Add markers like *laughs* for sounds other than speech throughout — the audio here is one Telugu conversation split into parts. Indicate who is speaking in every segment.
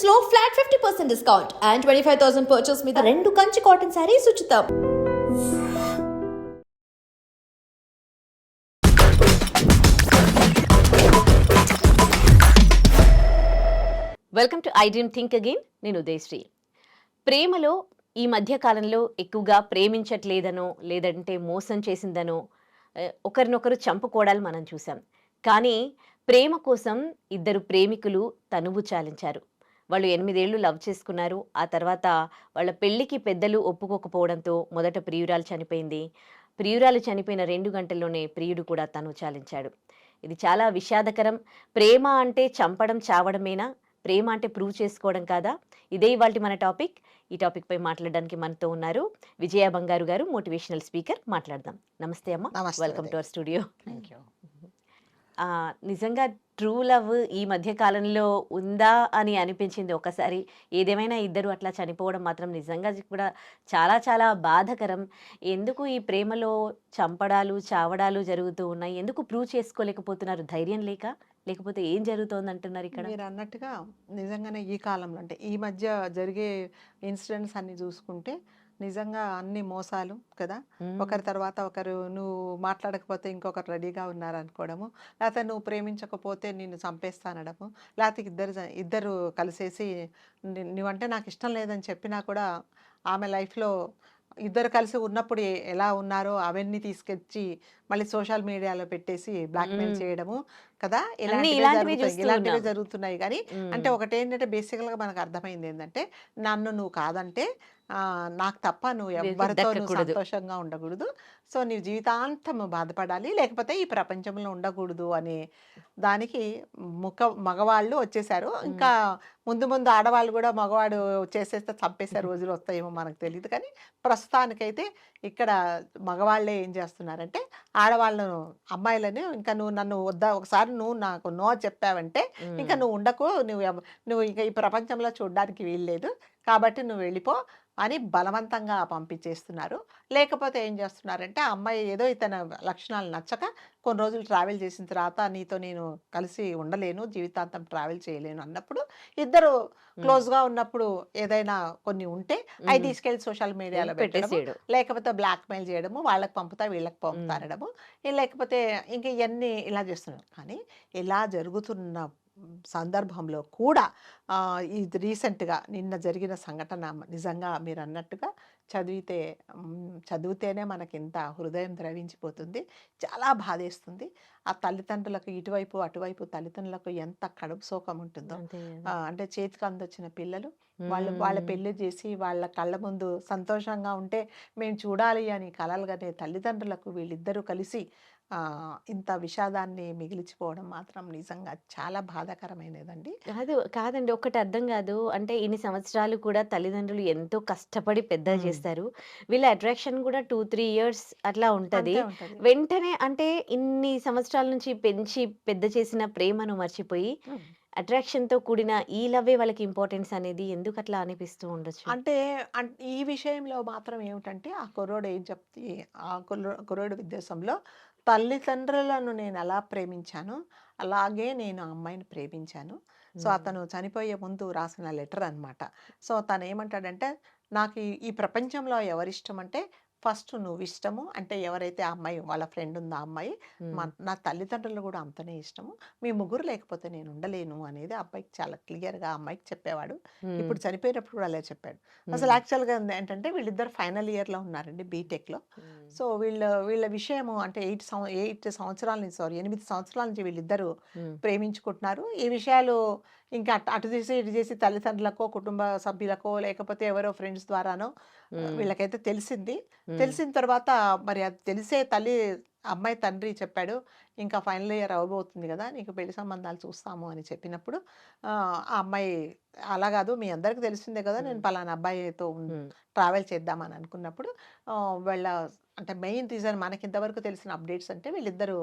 Speaker 1: కలెక్షన్స్లో flat fifty percent discount and twenty five thousand purchase మీద రెండు కంచి కాటన్ శారీస్ ఉచితం.
Speaker 2: Welcome to iDream think again నేను ఉదయశ్రీ. ప్రేమలో ఈ మధ్య కాలంలో ఎక్కువగా ప్రేమించట్లేదనో లేదంటే మోసం చేసిందనో ఒకరినొకరు చంపుకోవడాలు మనం చూసాం కానీ ప్రేమ కోసం ఇద్దరు ప్రేమికులు తనువు చాలించారు. వాళ్ళు ఎనిమిదేళ్ళు లవ్ చేసుకున్నారు. ఆ తర్వాత వాళ్ళ పెళ్ళికి పెద్దలు ఒప్పుకోకపోవడంతో మొదట ప్రియురాలు చనిపోయింది. ప్రియురాలు చనిపోయిన రెండు గంటల్లోనే ప్రియుడు కూడా తను చాలించాడు. ఇది చాలా విషాదకరం. ప్రేమ అంటే చంపడం చావడమేనా? ప్రేమ అంటే ప్రూవ్ చేసుకోవడం కాదా? ఇదే ఇవాళ మన టాపిక్. ఈ టాపిక్ పై మాట్లాడడానికి మనతో ఉన్నారు విజయ బంగారు గారు మోటివేషనల్ స్పీకర్. మాట్లాడదాం. నమస్తే అమ్మ. Welcome to. Our studio. నిజంగా ట్రూ లవ్ ఈ మధ్య కాలంలో ఉందా అని అనిపించింది ఒకసారి. ఏదేమైనా ఇద్దరు అట్లా చనిపోవడం మాత్రం నిజంగా కూడా చాలా చాలా బాధకరం. ఎందుకు ఈ ప్రేమలో చంపడాలు చావడాలు జరుగుతూ ఉన్నాయి? ఎందుకు ప్రూవ్ చేసుకోలేకపోతున్నారు? ధైర్యం లేక? లేకపోతే ఏం జరుగుతోంది అంటున్నారు ఇక్కడ?
Speaker 3: మీరు అన్నట్టుగా నిజంగానే ఈ కాలంలో అంటే ఈ మధ్య జరిగే ఇన్సిడెంట్స్ అన్ని చూసుకుంటే నిజంగా అన్ని మోసాలు కదా. ఒకరి తర్వాత ఒకరు నువ్వు మాట్లాడకపోతే ఇంకొకరు రెడీగా ఉన్నారనుకోవడము లేకపోతే నువ్వు ప్రేమించకపోతే నిన్ను చంపేస్తానడము లేకపోతే ఇద్దరు ఇద్దరు కలిసేసి నువ్వంటే నాకు ఇష్టం లేదని చెప్పినా కూడా ఆమె లైఫ్లో ఇద్దరు కలిసి ఉన్నప్పుడు ఎలా ఉన్నారో అవన్నీ తీసుకొచ్చి మళ్ళీ సోషల్ మీడియాలో పెట్టేసి బ్లాక్మెయిల్. చేయడము కదా ఇలాంటివే. జరుగుతున్నాయి కానీ. అంటే ఒకటి ఏంటంటే బేసికల్గా మనకు అర్థమైంది ఏంటంటే నన్ను నువ్వు కాదంటే నాకు తప్ప నువ్వు
Speaker 2: వేరే
Speaker 3: ఎవరితో నువ్వు. సంతోషంగా ఉండకూడదు సో నీవు జీవితాంతం బాధపడాలి లేకపోతే ఈ ప్రపంచంలో ఉండకూడదు అనే దానికి ముఖ మగవాళ్ళు వచ్చేసారు ఇంకా ముందు ముందు ఆడవాళ్ళు కూడా మగవాడు చేసేస్తే చంపేసే *laughs* రోజులు వస్తాయేమో మనకు తెలియదు కానీ ప్రస్తుతానికైతే ఇక్కడ మగవాళ్ళే ఏం చేస్తున్నారంటే ఆడవాళ్ళను అమ్మాయిలని ఇంకా నువ్వు నన్ను వద్దా ఒకసారి నువ్వు నాకు నో చెప్పావంటే ఇంకా. నువ్వు ఉండకు నువ్వు నువ్వు ఇంకా ఈ ప్రపంచంలో చూడడానికి వీల్లేదు కాబట్టి నువ్వు వెళ్ళిపో అని బలవంతంగా పంపించేస్తున్నారు. లేకపోతే ఏం చేస్తున్నారంటే ఆ అమ్మాయి ఏదో ఇతని లక్షణాలు నచ్చక కొన్ని రోజులు ట్రావెల్ చేసిన తర్వాత నీతో నేను కలిసి ఉండలేను జీవితాంతం ట్రావెల్ చేయలేను అన్నప్పుడు ఇద్దరు క్లోజ్గా ఉన్నప్పుడు ఏదైనా కొన్ని ఉంటే అవి. తీసుకెళ్ళి సోషల్ మీడియాలో
Speaker 2: పెట్టేసేయడం.
Speaker 3: లేకపోతే బ్లాక్మెయిల్ చేయడము వాళ్ళకి పంపుతా వీళ్ళకి పంపుతారడము ఈ లేకపోతే ఇంక ఇవన్నీ ఇలా చేస్తున్నారు. కానీ ఇలా జరుగుతున్న సందర్భంలో కూడా ఇది రీసెంట్గా నిన్న జరిగిన సంఘటన నిజంగా మీరు అన్నట్టుగా చదివితే చదివితేనే మనకి ఇంత హృదయం ద్రవించిపోతుంది చాలా బాధేస్తుంది. ఆ తల్లిదండ్రులకు ఇటువైపు అటువైపు తల్లిదండ్రులకు ఎంత కడుపు సోకం ఉంటుందో అంటే చేతికి అందొచ్చిన పిల్లలు వాళ్ళు వాళ్ళ పెళ్ళి చేసి వాళ్ళ కళ్ళ ముందు సంతోషంగా ఉంటే మేము చూడాలి అని కలలుగానే తల్లిదండ్రులకు వీళ్ళిద్దరూ కలిసి ఇంత విషాదాన్ని మిగిలిచిపోవడం మాత్రం నిజంగా చాలా బాధాకరమైనదండి.
Speaker 2: కాదు కాదండి. ఒక్కటి అర్థం కాదు. అంటే ఇన్ని సంవత్సరాలు కూడా తల్లిదండ్రులు ఎంతో కష్టపడి పెద్ద. చేస్తారు. వీళ్ళ అట్రాక్షన్ కూడా టూ త్రీ ఇయర్స్ అట్లా ఉంటది. వెంటనే అంటే ఇన్ని సంవత్సరాల నుంచి పెంచి పెద్ద చేసిన ప్రేమను మర్చిపోయి. అట్రాక్షన్తో కూడిన ఈ లవ్వే వాళ్ళకి ఇంపార్టెన్స్ అనేది ఎందుకు అట్లా అనిపిస్తూ ఉండొచ్చు?
Speaker 3: అంటే ఈ విషయంలో మాత్రం ఏమిటంటే ఆ కుర్రోడు ఏం చెప్తే ఆ కుర్రో కుర్రోడు ఉద్దేశంలో తల్లిదండ్రులను నేను ఎలా ప్రేమించానో అలాగే నేను ఆ అమ్మాయిని ప్రేమించాను సో. అతను చనిపోయే ముందు రాసిన లెటర్ అన్నమాట సో తను ఏమంటాడంటే నాకు ఈ ఈ ప్రపంచంలో ఎవరిష్టం అంటే ఫస్ట్ నువ్వు ఇష్టము అంటే ఎవరైతే ఆ అమ్మాయి వాళ్ళ ఫ్రెండ్ ఉందో ఆ అమ్మాయి. నా తల్లిదండ్రులు కూడా అంతనే ఇష్టము మీ ముగ్గురు లేకపోతే నేను ఉండలేను అనేది అబ్బాయికి చాలా క్లియర్గా అమ్మాయికి చెప్పేవాడు ఇప్పుడు. చనిపోయినప్పుడు కూడా అలా చెప్పాడు అసలు. యాక్చువల్గా ఏంటంటే వీళ్ళిద్దరు ఫైనల్ ఇయర్లో ఉన్నారండి బీటెక్లో. సో వీళ్ళ వీళ్ళ విషయము అంటే ఎయిట్ ఎయిట్ సంవత్సరాల నుంచి సారీ ఎనిమిది సంవత్సరాల నుంచి వీళ్ళిద్దరూ. ప్రేమించుకుంటున్నారు ఈ విషయాలు ఇంకా అటు అటు చేసి ఇటు చేసి తల్లిదండ్రులకో కుటుంబ సభ్యులకో లేకపోతే ఎవరో ఫ్రెండ్స్ ద్వారానో. వీళ్ళకైతే తెలిసింది. తెలిసిన తర్వాత మరి అది తెలిసే తల్లి అమ్మాయి తండ్రి చెప్పాడు ఇంకా ఫైనల్ ఇయర్ అవబోతుంది కదా నీకు పెళ్ళి సంబంధాలు చూస్తాము అని చెప్పినప్పుడు ఆ అమ్మాయి అలా కాదు మీ అందరికీ తెలిసిందే కదా నేను. పలానా అబ్బాయితో. ట్రావెల్ చేద్దామని అనుకున్నప్పుడు వీళ్ళ అంటే మెయిన్ రీజన్ మనకి ఇంతవరకు తెలిసిన అప్డేట్స్ అంటే వీళ్ళిద్దరూ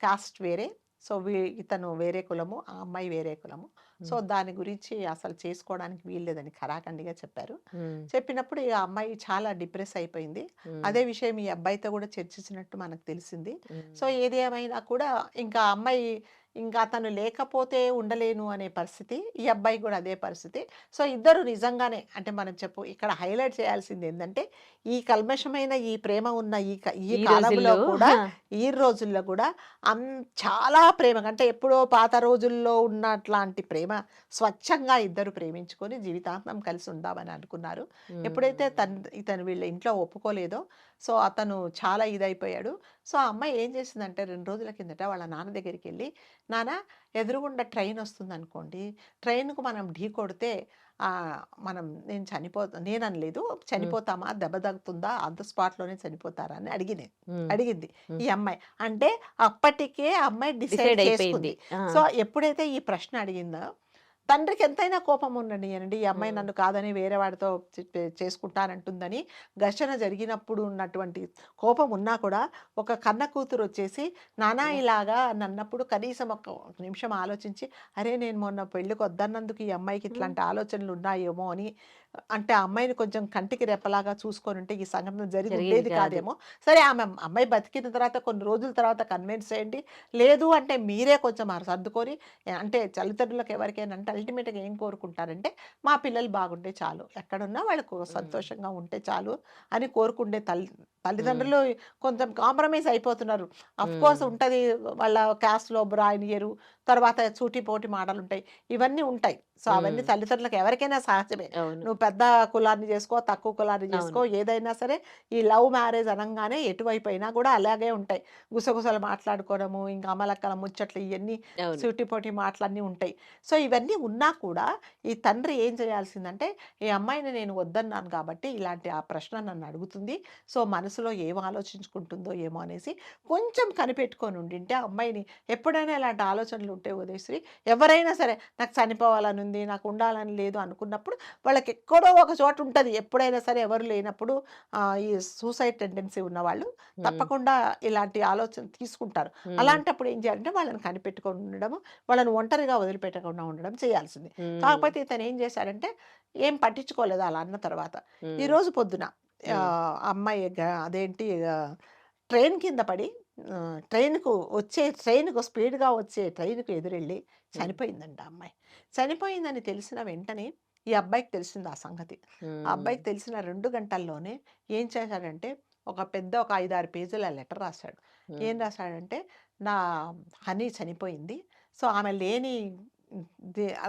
Speaker 3: కాస్ట్ వేరే సో వీ ఇతను వేరే కులము ఆ అమ్మాయి వేరే కులము. సో దాని గురించి అసలు చేసుకోవడానికి వీల్లేదని ఖరాఖండిగా చెప్పారు. చెప్పినప్పుడు ఈ అమ్మాయి చాలా డిప్రెస్ అయిపోయింది. అదే విషయం ఈ అబ్బాయితో కూడా చర్చించినట్టు మనకు తెలిసింది. సో ఏది ఏమైనా కూడా ఇంకా అమ్మాయి ఇంకా అతను లేకపోతే ఉండలేను అనే పరిస్థితి ఈ అబ్బాయి కూడా అదే పరిస్థితి. సో ఇద్దరు నిజంగానే అంటే మనం చెప్పు ఇక్కడ హైలైట్ చేయాల్సింది ఏంటంటే ఈ కల్మషమైన ఈ ప్రేమ ఉన్న ఈ ఈ కాలంలో కూడా ఈ రోజుల్లో కూడా అన్ చాలా ప్రేమ అంటే ఎప్పుడో పాత రోజుల్లో ఉన్నట్లాంటి ప్రేమ స్వచ్ఛంగా ఇద్దరు ప్రేమించుకొని జీవితాంతం కలిసి ఉందామని అనుకున్నారు. ఎప్పుడైతే తన ఇతను వీళ్ళ ఇంట్లో ఒప్పుకోలేదో సో అతను చాలా ఇదైపోయాడు. సో ఆ అమ్మాయి ఏం చేసిందంటే రెండు రోజుల కిందట వాళ్ళ నాన్న దగ్గరికి వెళ్ళి నాన్న ఎదురుగుండా ట్రైన్ వస్తుంది అనుకోండి ట్రైన్కు మనం ఢీ కొడితే మనం నేను చనిపోతా నేను అనలేదు చనిపోతామా? దెబ్బ తగ్గుతుందా అంత స్పాట్లోనే చనిపోతారా? అని అడిగింది.
Speaker 2: ఉమ్.
Speaker 3: ఈ అమ్మాయి. అంటే అప్పటికే ఆ అమ్మాయి డిసైడ్ చేసుకుంది. సో ఎప్పుడైతే ఈ ప్రశ్న అడిగిందో తండ్రికి ఎంతైనా కోపం ఉండండి అనండి ఈ అమ్మాయి
Speaker 2: మ్మ్.
Speaker 3: నన్ను కాదని వేరే వాడితో చేసుకుంటానంటుందని ఘర్షణ జరిగినప్పుడు ఉన్నటువంటి కోపం ఉన్నా కూడా ఒక కన్న కూతురు వచ్చేసి నానా. ఇలాగా నన్నప్పుడు కనీసం ఒక ఒక నిమిషం ఆలోచించి అరే నేను మొన్న పెళ్ళికి వద్దన్నందుకు ఈ అమ్మాయికి ఇట్లాంటి ఆలోచనలు ఉన్నాయేమో అని అంటే ఆ అమ్మాయిని కొంచెం కంటికి రెప్పలాగా చూసుకొని ఉంటే ఈ సంఘటన జరిగి ఉండేది
Speaker 2: కాదు.
Speaker 3: కాదేమో. సరే ఆమె అమ్మాయి బతికిన తర్వాత కొన్ని రోజుల తర్వాత కన్విన్స్ చేయండి. లేదు అంటే మీరే కొంచెం సర్దుకొని అంటే తల్లిదండ్రులకు ఎవరికైనా అంటే అల్టిమేట్గా ఏం కోరుకుంటారంటే మా పిల్లలు బాగుంటే చాలు. ఎక్కడున్నా వాళ్ళకు సంతోషంగా ఉంటే చాలు అని కోరుకుండే తల్లి తల్లిదండ్రులు కొంచెం కాంప్రమైజ్ అయిపోతున్నారు. Of course. ఉంటుంది వాళ్ళ క్యాస్ట్లో బ్రాయినియరు తర్వాత సూటి పోటీ మాటలు ఉంటాయి ఇవన్నీ ఉంటాయి. సో అవన్నీ. తల్లిదండ్రులకు ఎవరికైనా సహజమే నువ్వు పెద్ద కులాన్ని చేసుకో తక్కువ కులాన్ని చేసుకో ఏదైనా సరే ఈ లవ్ మ్యారేజ్ అనగానే ఎటువైపు అయినా కూడా అలాగే ఉంటాయి. గుసగుసలు మాట్లాడుకోవడము ఇంకా అమలక్కల ముచ్చట్లు ఇవన్నీ సూటిపోటి మాటలన్నీ ఉంటాయి. సో ఇవన్నీ ఉన్నా కూడా ఈ తండ్రి ఏం చేయాల్సిందంటే ఈ అమ్మాయిని నేను వద్దన్నాను కాబట్టి ఇలాంటి ఆ ప్రశ్న నన్ను అడుగుతుంది. సో మనసులో ఏం ఆలోచించుకుంటుందో ఏమో అనేసి కొంచెం కనిపెట్టుకొని ఉండింటే ఆ అమ్మాయిని ఎప్పుడైనా ఇలాంటి ఆలోచనలు ఉంటే ఉదయశ్రీ ఎవరైనా సరే నాకు చనిపోవాలని ఉంది నాకు ఉండాలని లేదు అనుకున్నప్పుడు వాళ్ళకి ఎక్కడో ఒక చోట ఉంటుంది. ఎప్పుడైనా సరే ఎవరు లేనప్పుడు ఈ సూసైడ్ టెండెన్సీ ఉన్న వాళ్ళు తప్పకుండా ఇలాంటి ఆలోచన తీసుకుంటారు. అలాంటప్పుడు ఏం చేయాలంటే వాళ్ళని కనిపెట్టుకొని ఉండడం వాళ్ళని ఒంటరిగా వదిలిపెట్టకుండా ఉండడం చేయాల్సింది. కాకపోతే ఇతను ఏం చేశాడంటే ఏం పట్టించుకోలేదు అలా అన్న తర్వాత.
Speaker 2: ఉమ్,
Speaker 3: ఈ రోజు పొద్దున ఆ, అమ్మాయి గ- అదేంటి ఆ, ట్రైన్ కింద పడి ఆ, ట్రైన్కు వచ్చే ట్రైన్కు స్పీడ్గా వచ్చే ట్రైన్కు ఎదురెళ్ళి చనిపోయిందంట ఆ అమ్మాయి. చనిపోయిందని తెలిసిన వెంటనే ఈ అబ్బాయికి తెలిసింది ఆ సంగతి.
Speaker 2: ఉమ్,
Speaker 3: ఆ అబ్బాయికి తెలిసిన రెండు గంటల్లోనే ఏం చేశాడంటే ఒక పెద్ద ఒక ఐదారు పేజీల లెటర్ రాశాడు.
Speaker 2: ఉమ్,
Speaker 3: ఏం రాశాడంటే నా హనీ చనిపోయింది. సో ఆమె లేని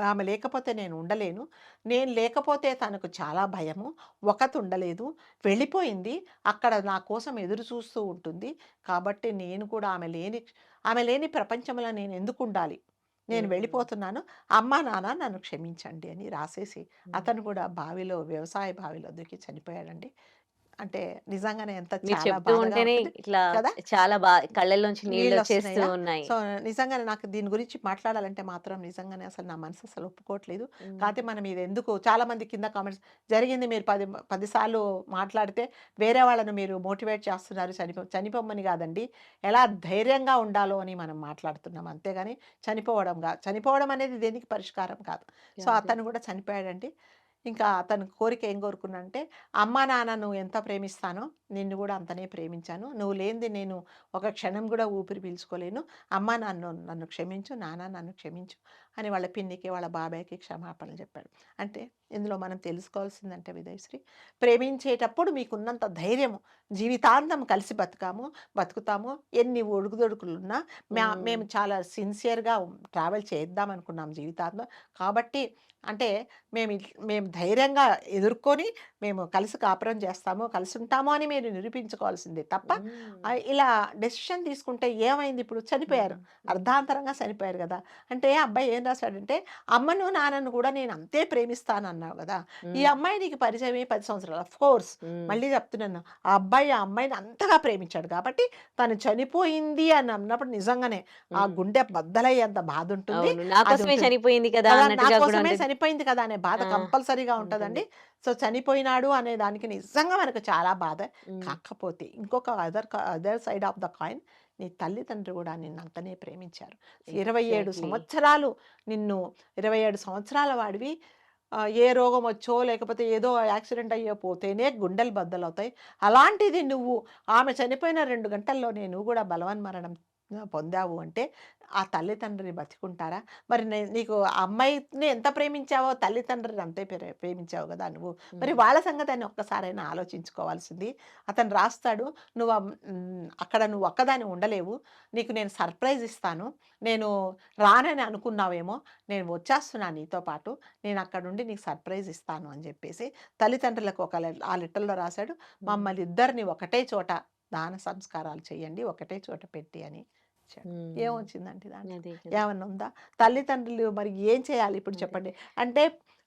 Speaker 3: ఆమె లేకపోతే నేను ఉండలేను. నేను లేకపోతే తనకు చాలా భయము. ఒకటి ఉండలేదు వెళ్ళిపోయింది. అక్కడ నా కోసం ఎదురు చూస్తూ ఉంటుంది. కాబట్టి నేను కూడా ఆమె లేని ఆమె లేని ప్రపంచంలో నేను ఎందుకు ఉండాలి? నేను. వెళ్ళిపోతున్నాను. అమ్మా నాన్న నన్ను క్షమించండి అని రాసేసి అతను కూడా బావిలో వ్యవసాయ బావిలో దూకి చనిపోయాడండి. అంటే నిజంగానే ఎంత
Speaker 2: చెప్తూ ఉంటేనే ఇట్లా? చాలా బాగా కళ్ళల్లోంచి నీళ్ళు వచ్చేస్తూ? ఉన్నాయి.
Speaker 3: సో నిజంగానే నాకు దీని గురించి మాట్లాడాలంటే మాత్రం నిజంగానే అసలు నా మనసు అసలు ఒప్పుకోవట్లేదు. కాకపోతే మనం ఇది ఎందుకు చాలా మంది కింద కామెంట్స్ జరిగింది మీరు పది పదిసార్లు మాట్లాడితే వేరే వాళ్ళను మీరు మోటివేట్ చేస్తున్నారు. చనిపో చనిపోమని కాదండి. ఎలా ధైర్యంగా ఉండాలో అని మనం మాట్లాడుతున్నాం. అంతేగాని చనిపోవడం కాదు చనిపోవడం అనేది దేనికి పరిష్కారం కాదు. సో. అతను కూడా చనిపోయాడండి. ఇంకా అతను కోరిక ఏం కోరుకున్నంటే అమ్మ నాన్న నువ్వు ఎంత ప్రేమిస్తానో నిన్ను కూడా అంతనే ప్రేమించాను. నువ్వు లేనిది నేను ఒక క్షణం కూడా ఊపిరి పీల్చుకోలేను. అమ్మ నాన్న నన్ను క్షమించు. నాన్న నన్ను క్షమించు. అని వాళ్ళ పిన్నికి వాళ్ళ బాబాయ్కి క్షమాపణలు చెప్పాడు. అంటే ఇందులో మనం తెలుసుకోవాల్సిందంటే విదయశ్రీ ప్రేమించేటప్పుడు మీకున్నంత ధైర్యము జీవితాంతం కలిసి బతుకాము బతుకుతాము ఎన్ని ఒడుగుదొడుకులున్నా మే
Speaker 2: మ్మ్.
Speaker 3: చాలా సిన్సియర్గా ట్రావెల్ చేద్దాం అనుకున్నాం జీవితాంతం. కాబట్టి అంటే మేము మేము ధైర్యంగా ఎదుర్కొని మేము కలిసి కాపురం చేస్తాము కలిసి ఉంటాము అని మీరు నిరూపించుకోవాల్సిందే తప్ప ఇలా డెసిషన్ తీసుకుంటే ఏమైంది ఇప్పుడు? చనిపోయారు. అర్ధాంతరంగా చనిపోయారు కదా. అంటే అబ్బాయి ఏం రాశాడంటే అమ్మను నాన్నను కూడా నేను అంతే ప్రేమిస్తాను అన్నావు కదా! ఈ అమ్మాయి నీకు పరిచయం పది సంవత్సరాలు. అఫ్ కోర్స్ మళ్ళీ చెప్తున్నాను ఆ అబ్బాయి ఆ అమ్మాయిని అంతగా ప్రేమించాడు కాబట్టి తను చనిపోయింది అని అన్నప్పుడు నిజంగానే ఆ. గుండె బద్దలయ్యేంత బాధ ఉంటుంది.
Speaker 2: చనిపోయింది కదా
Speaker 3: నా కోసమే. చనిపోయింది కదా అనే బాధ కంపల్సరీగా ఉంటుందండి. సో చనిపోయినాడు అనే దానికి నిజంగా మనకు చాలా బాధ. కాకపోతే ఇంకొక other other side of the coin నీ తల్లిదండ్రులు కూడా నిన్ను అంతనే ప్రేమించారు. ఇరవై ఏడు. సంవత్సరాలు నిన్ను ఇరవై ఏడు సంవత్సరాల వాడివి. ఏ రోగం వచ్చో లేకపోతే ఏదో యాక్సిడెంట్ అయ్యో పోతేనే గుండెలు బద్దలవుతాయి. అలాంటిది నువ్వు ఆమె చనిపోయిన రెండు గంటల్లోనే నువ్వు కూడా బలవన్మరణం పొందావు అంటే ఆ తల్లిదండ్రిని బతికుంటారా? మరి నీకు ఆ అమ్మాయిని ఎంత ప్రేమించావో తల్లిదండ్రిని అంతే ప్రే- ప్రేమించావు కదా నువ్వు. మరి వాళ్ళ సంగతి అని ఒక్కసారైనా ఆలోచించుకోవాల్సింది. అతను రాస్తాడు నువ్వు అక్కడ నువ్వు ఒక్కదాని ఉండలేవు. నీకు నేను సర్ప్రైజ్ ఇస్తాను. నేను రానని అనుకున్నావేమో నేను వచ్చేస్తున్నాను నీతో పాటు. నేను అక్కడ నుండి నీకు సర్ప్రైజ్ ఇస్తాను అని చెప్పేసి తల్లిదండ్రులకు ఒక ఆ లెటర్లో రాశాడు. మమ్మల్ని ఇద్దరిని ఒకటే చోట దాన సంస్కారాలు చేయండి ఒకటే చోట పెట్టి అని. ఇచ్చాడు. దాంట్లో
Speaker 2: అదే కదా.
Speaker 3: ఏమన్నా ఉందా తల్లిదండ్రులు మరి ఏం చేయాలి ఇప్పుడు. చెప్పండి అంటే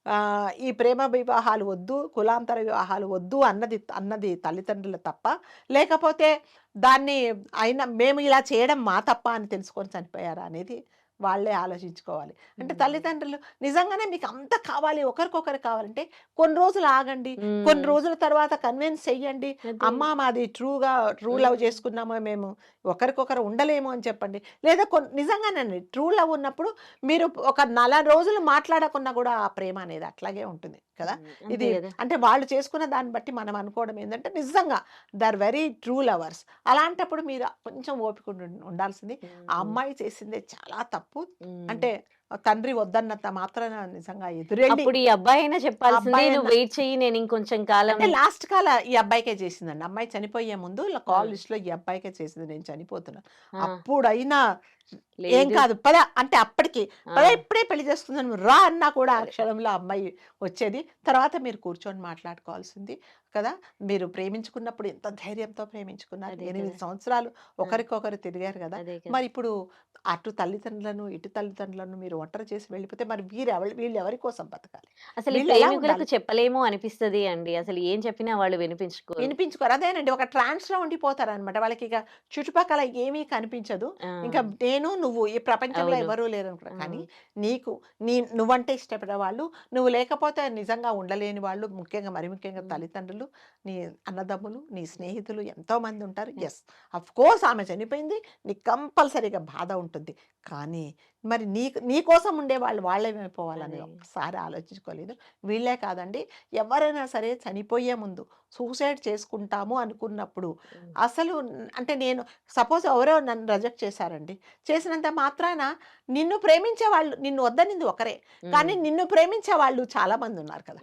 Speaker 3: ఆ, ఈ ప్రేమ వివాహాలు వద్దు కులాంతర వివాహాలు వద్దు అన్నది అన్నది తల్లిదండ్రులు తప్ప లేకపోతే దాన్ని అయినా మేము ఇలా చేయడం మా తప్ప అని తెలుసుకొని చనిపోయారా అనేది వాళ్ళే ఆలోచించుకోవాలి అంటే. తల్లిదండ్రులు నిజంగానే మీకు అంత కావాలి ఒకరికొకరు కావాలంటే కొన్ని రోజులు ఆగండి. కొన్ని రోజుల తర్వాత కన్విన్స్ చెయ్యండి. అమ్మ మాది ట్రూగా ట్రూ లవ్. చేసుకున్నామో మేము ఒకరికొకరు ఉండలేము అని చెప్పండి లేదా కొన్ని నిజంగానండి ట్రూ లవ్ ఉన్నప్పుడు మీరు ఒక నెల రోజులు మాట్లాడకున్నా కూడా ఆ ప్రేమ అనేది అట్లాగే ఉంటుంది కదా ఇది. అంటే వాళ్ళు చేసుకున్న దాన్ని బట్టి మనం అనుకోవడం ఏంటంటే నిజంగా they are very true lovers అలాంటప్పుడు మీరు కొంచెం ఓపిక ఉండి- ఉండాల్సింది ఆ
Speaker 2: మ్మ్.
Speaker 3: అమ్మాయి చేసిందే చాలా తప్పు. అంటే తండ్రి వద్దన్నంత మాత్రాన నిజంగా ఎదురెళ్ళి
Speaker 2: అప్పుడు ఈ అబ్బాయి అయినా చెప్పాల్సింది నువ్వు వెయిట్ చెయ్యి నేను ఇంకొంచెం కాలం
Speaker 3: అంటే లాస్ట్ కాల ఈ అబ్బాయికే చేసిందండి. అమ్మాయి చనిపోయే ముందు ఇలా కాల్
Speaker 2: ఆ.
Speaker 3: లిస్ట్లో ఈ అబ్బాయికే చేసింది నేను చనిపోతున్నాను అప్పుడైనా ఏం. కాదు పద. అంటే అప్పటికి పద ఇప్పుడే పెళ్ళి చేసుకుందాం రా అన్నా కూడా ఆ. క్షణంలో అమ్మాయి వచ్చేది. తర్వాత మీరు కూర్చొని మాట్లాడుకోవాల్సింది. కదా! మీరు ప్రేమించుకున్నప్పుడు ఎంత ధైర్యంతో ప్రేమించుకున్నారు. ఎనిమిది. సంవత్సరాలు ఒకరికొకరు తిరిగారు కదా. మరి ఇప్పుడు అటు తల్లిదండ్రులను ఇటు తల్లిదండ్రులను మీరు ఒంటరి చేసి వెళ్ళిపోతే మరి వీరు ఎవరు వీళ్ళు ఎవరి కోసం బతకాలి?
Speaker 2: అసలు? చెప్పలేమో అనిపిస్తది అండి. అసలు ఏం చెప్పినా వాళ్ళు వినిపించుకోరు.
Speaker 3: వినిపించుకోరు. అదేనండి. ఒక ట్రాన్స్లో ఉండిపోతారు అనమాట వాళ్ళకి ఇక చుట్టుపక్కల ఏమీ కనిపించదు. ఇంకా నేను నువ్వు ఈ ప్రపంచంలో. ఎవరూ లేరు కానీ నీకు నీ నువ్వంటే ఇష్టపడే వాళ్ళు నువ్వు లేకపోతే నిజంగా ఉండలేని వాళ్ళు. ముఖ్యంగా మరి ముఖ్యంగా
Speaker 2: మ్.
Speaker 3: తల్లిదండ్రులు నీ అన్నదమ్ములు నీ స్నేహితులు ఎంతో మంది ఉంటారు ఎస్ కోర్స్ ఆమె చనిపోయింది నీకు కంపల్సరీగా బాధ ఉంటుంది. కానీ మరి నీ నీ కోసం ఉండే వాళ్ళు వాళ్ళేమైపోవాలని. ఒక్కసారి ఆలోచించుకోలేదు. వీళ్ళే కాదండి ఎవరైనా సరే చనిపోయే ముందు సూసైడ్ చేసుకుంటాము అనుకున్నప్పుడు అసలు అంటే నేను సపోజ్ ఎవరో నన్ను రిజెక్ట్ చేశారండి. చేసినంత మాత్రాన నిన్ను ప్రేమించే వాళ్ళు నిన్ను వద్దనింది ఒకరే. కానీ నిన్ను ప్రేమించే వాళ్ళు చాలా మంది ఉన్నారు కదా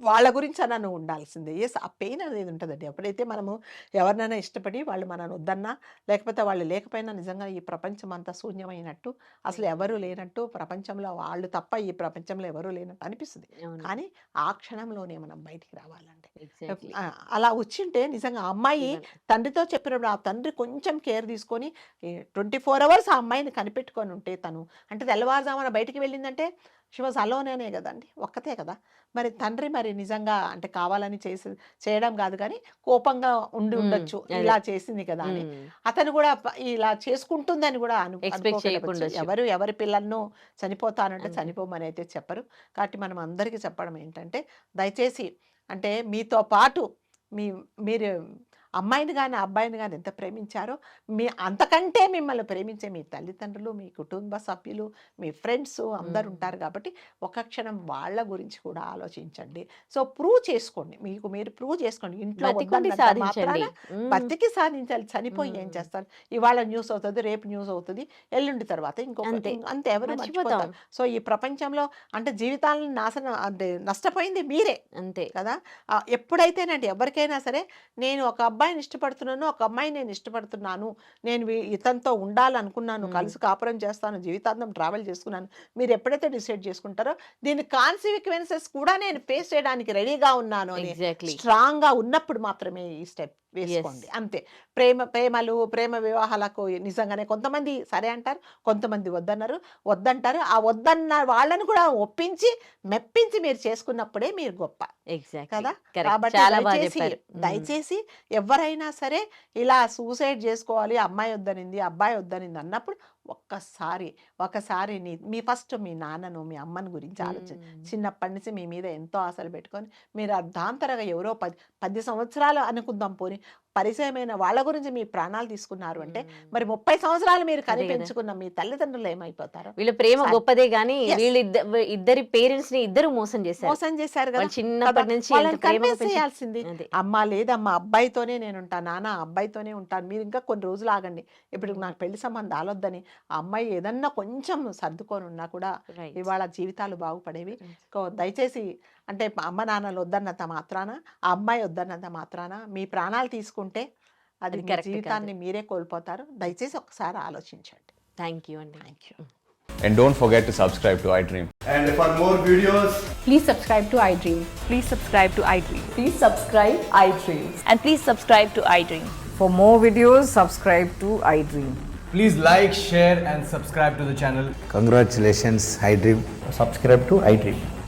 Speaker 3: వాళ్ళ గురించి అన్న నువ్వు ఉండాల్సిందే. ఎస్ ఆ పెయిన్ అనేది ఉంటుందండి. ఎప్పుడైతే మనము ఎవరినైనా ఇష్టపడి వాళ్ళు మనల్ని వద్దన్నా లేకపోతే వాళ్ళు లేకపోయినా నిజంగా ఈ ప్రపంచం అంతా శూన్యమైనట్టు అసలు ఎవరు లేనట్టు ప్రపంచంలో వాళ్ళు తప్ప ఈ ప్రపంచంలో ఎవరు లేనట్టు అనిపిస్తుంది. కానీ ఆ క్షణంలోనే మనం బయటికి రావాలండి అలా వచ్చింటే నిజంగా ఆ అమ్మాయి తండ్రితో చెప్పినప్పుడు ఆ తండ్రి కొంచెం కేర్ తీసుకొని ట్వంటీ ఫోర్ అవర్స్ ఆ అమ్మాయిని కనిపెట్టుకొని ఉంటే తను అంటే తెల్లవారుజామున బయటికి వెళ్ళిందంటే షీ వాజ్ అలోనేనే కదండి ఒక్కతే కదా మరి తండ్రి మరి నిజంగా అంటే కావాలని చేసి చేయడం కాదు కానీ కోపంగా ఉండి. ఉండొచ్చు. ఇలా చేసింది కదా అని అతను కూడా ఇలా చేసుకుంటుందని కూడా అను. ఎవరు ఎవరి పిల్లలను చనిపోతానంటే. చనిపోమని అయితే చెప్పరు కాబట్టి మనం అందరికీ చెప్పడం ఏంటంటే దయచేసి అంటే మీతో పాటు మీ మీరు అమ్మాయిని కానీ అబ్బాయిని కానీ ఎంత ప్రేమించారో మీ అంతకంటే మిమ్మల్ని ప్రేమించే మీ తల్లిదండ్రులు మీ కుటుంబ సభ్యులు మీ ఫ్రెండ్స్ అందరు. ఉంటారు కాబట్టి ఒక క్షణం వాళ్ళ గురించి కూడా ఆలోచించండి. సో ప్రూవ్ చేసుకోండి. మీకు మీరు ప్రూవ్ చేసుకోండి. ఇంట్లో బతికి సాధించాలి. చనిపోయి ఏం. చేస్తారు? ఇవాళ న్యూస్ అవుతుంది రేపు న్యూస్ అవుతుంది ఎల్లుండి తర్వాత ఇంకొక
Speaker 2: అంతే.
Speaker 3: ఎవరు
Speaker 2: మర్చిపోతాం
Speaker 3: మర్చిపోతారు. సో ఈ ప్రపంచంలో అంటే జీవితాలను నాశనం అంటే నష్టపోయింది మీరే
Speaker 2: అంతే.
Speaker 3: కదా? ఎప్పుడైతేనండి ఎవరికైనా సరే నేను ఒక అబ్బాయిని ఇష్టపడుతున్నాను ఒక అమ్మాయిని నేను ఇష్టపడుతున్నాను నేను ఇతనితో ఉండాలనుకున్నాను. కలిసి కాపురం చేస్తాను జీవితాంతం ట్రావెల్ చేసుకున్నాను మీరు ఎప్పుడైతే డిసైడ్ చేసుకుంటారో దీని కాన్సిక్వెన్సెస్ కూడా నేను ఫేస్ చేయడానికి రెడీగా ఉన్నాను అని
Speaker 2: ఎగ్జాక్ట్లీ
Speaker 3: స్ట్రాంగ్గా ఉన్నప్పుడు మాత్రమే ఈ స్టెప్ వేసుకోండి. అంతే. ప్రేమ ప్రేమలు ప్రేమ వివాహాలకు నిజంగానే కొంతమంది సరే అంటారు కొంతమంది వద్దన్నారు. వద్దంటారు. ఆ వద్దన్న వాళ్ళని కూడా ఒప్పించి మెప్పించి మీరు చేసుకున్నప్పుడే మీరు గొప్ప. కదా? కాబట్టి దయచేసి ఎవరైనా సరే ఇలా సూసైడ్ చేసుకోవాలి. అమ్మాయి వద్దనింది అబ్బాయి వద్దనింది అన్నప్పుడు ఒక్కసారి ఒకసారి నీ మీ ఫస్ట్ మీ నాన్నను మీ అమ్మని గురించి ఆలోచన చిన్నప్పటి నుంచి మీ మీద ఎంతో ఆశలు పెట్టుకొని మీరు అర్ధాంతరగా ఎవరో పది పది సంవత్సరాలు అనుకుందాం పోని పరిచయమైన వాళ్ళ గురించి మీ ప్రాణాలు తీసుకున్నారు అంటే మరి ముప్పై సంవత్సరాలు మీరు. కనిపించుకున్న మీ తల్లిదండ్రులు ఏమైపోతారు
Speaker 2: వీళ్ళ ప్రేమ. గొప్పదే గానీ. వీళ్ళ ఇద్దరి పేరెంట్స్ని ఇద్దరు మోసం చేశారు
Speaker 3: మోసం చేశారు కదా
Speaker 2: చిన్నప్పటి. నుంచి
Speaker 3: చేయాల్సింది. అమ్మ లేదమ్మా అబ్బాయితోనే నేను ఉంటాను నాన్న అబ్బాయితోనే ఉంటాను మీరు ఇంకా కొన్ని రోజులు ఆగండి ఇప్పుడు నాకు పెళ్ళి సంబంధం ఆలొద్దని ఆ అమ్మాయి ఏదన్నా కొంచెం సర్దుకొని ఉన్నా కూడా. ఇవాళ జీవితాలు బాగుపడేవి దయచేసి అంటే అమ్మ నాన్నలు వద్దన్నంత మాత్రాన ఆ అమ్మాయి వద్దన్నంత మాత్రాన మీ ప్రాణాలు తీసుకుంటే అది మీ. జీవితాన్ని మీరే కోల్పోతారు దయచేసి ఒకసారి ఆలోచించండి
Speaker 2: థ్యాంక్ యూ అండి
Speaker 3: thank you
Speaker 4: And don't forget to subscribe to iDream.
Speaker 5: And for more videos,
Speaker 6: Please subscribe to iDream. Please subscribe to iDream.
Speaker 7: Please subscribe iDreams.
Speaker 6: And please subscribe to iDream.
Speaker 7: For more videos, subscribe to iDream.
Speaker 5: please like, share, and subscribe to the channel.
Speaker 8: Congratulations, iDream.
Speaker 5: Subscribe to iDream.